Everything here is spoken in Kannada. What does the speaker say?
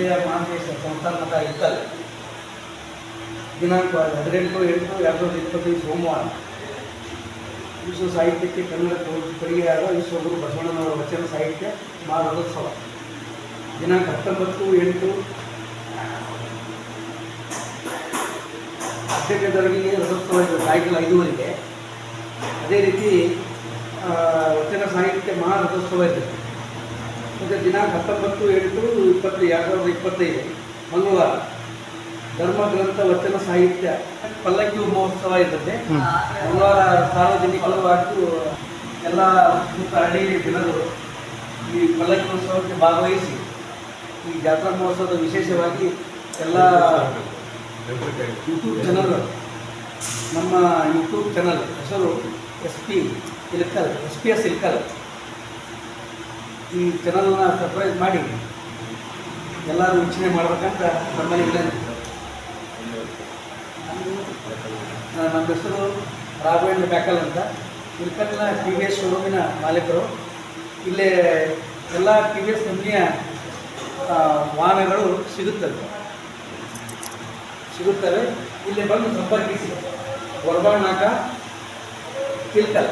ಶ್ರೀ ವಿಜಯ ಮಹಾಂತೇಶ್ವರ ಸಂಸ್ಥಾನ ಮಠ ಇರ್ತದೆ ದಿನಾಂಕ ಹದಿನೆಂಟು, ಎಂಟು ಎರಡು ಸಾವಿರದ ಇಪ್ಪತ್ತೈದು ಸೋಮವಾರ. ವಿಶ್ವ ಸಾಹಿತ್ಯಕ್ಕೆ ಕನ್ನಡ ಕೊಡು- ಕೊಡುಗೆಯಾದ ವಿಶ್ವಗುರು ಬಸವಣ್ಣನವರ ವಚನ ಸಾಹಿತ್ಯ ಮಹಾರಥೋತ್ಸವ ದಿನಾಂಕ ಹತ್ತೊಂಬತ್ತು, ಎಂಟು. ಅಧ್ಯಕ್ಷದವರಿಗೆ ರಥೋತ್ಸವ ಇದೆ ಸಾಯಂಕಾಲ ಐದುವರೆಗೆ. ಅದೇ ರೀತಿ ವಚನ ಸಾಹಿತ್ಯ ಮಹಾರಥೋತ್ಸವ ಇರ್ತದೆ ಮತ್ತು ದಿನಾಂಕ ಹತ್ತೊಂಬತ್ತು ಎಂಟು ಇಪ್ಪತ್ತು ಎರಡು ಸಾವಿರದ ಇಪ್ಪತ್ತೈದು ಮಂಗಳವಾರ. ಧರ್ಮ ಗ್ರಂಥ ವಚನ ಸಾಹಿತ್ಯ ಪಲ್ಲಕ್ಕಿ ಮಹೋತ್ಸವ ಇರುತ್ತೆ. ಮಂಗಳವಾರ ಸಾರ್ವಜನಿಕರು ಎಲ್ಲ ಹಳ್ಳಿ ಜನರು ಈ ಪಲ್ಲಕ್ಕಿ ಮಹೋತ್ಸವಕ್ಕೆ ಭಾಗವಹಿಸಿ ಈ ಜಾತ್ರಾ ಮಹೋತ್ಸವದ ವಿಶೇಷವಾಗಿ ಎಲ್ಲ ಯೂಟ್ಯೂಬ್ ಚಾನಲ್ ನಮ್ಮ ಯೂಟ್ಯೂಬ್ ಚಾನಲ್ ಹೆಸರು S P Ilkal S P S Ilkal. ಈ ಚಾನಲ್ನ ಸರ್ಪ್ರೈಸ್ ಮಾಡಿ ಎಲ್ಲರೂ ವೀಕ್ಷಣೆ ಮಾಡಬೇಕಂತ ನಮ್ಮಲ್ಲಿ ನಮ್ಮ ಹೆಸರು ರಾಘವೇಂದ್ರ ಬ್ಯಾಕಲ್ ಅಂತ. ಇಲ್ಕಲ್ನ ಟಿ ವಿ ಎಸ್ ಶೋರೂಮಿನ ಮಾಲೀಕರು. ಇಲ್ಲೇ ಎಲ್ಲ ಟಿ ವಿ ಎಸ್ ಕಂಪ್ನಿಯ ವಾಹನಗಳು ಸಿಗುತ್ತವೆ. ಸಿಗುತ್ತವೆ. ಇಲ್ಲಿ ಬಂದು ಸಂಪರ್ಕಿಸಿ. ಹೊರಬಾಣಾಕ ಇಲ್ಕಲ್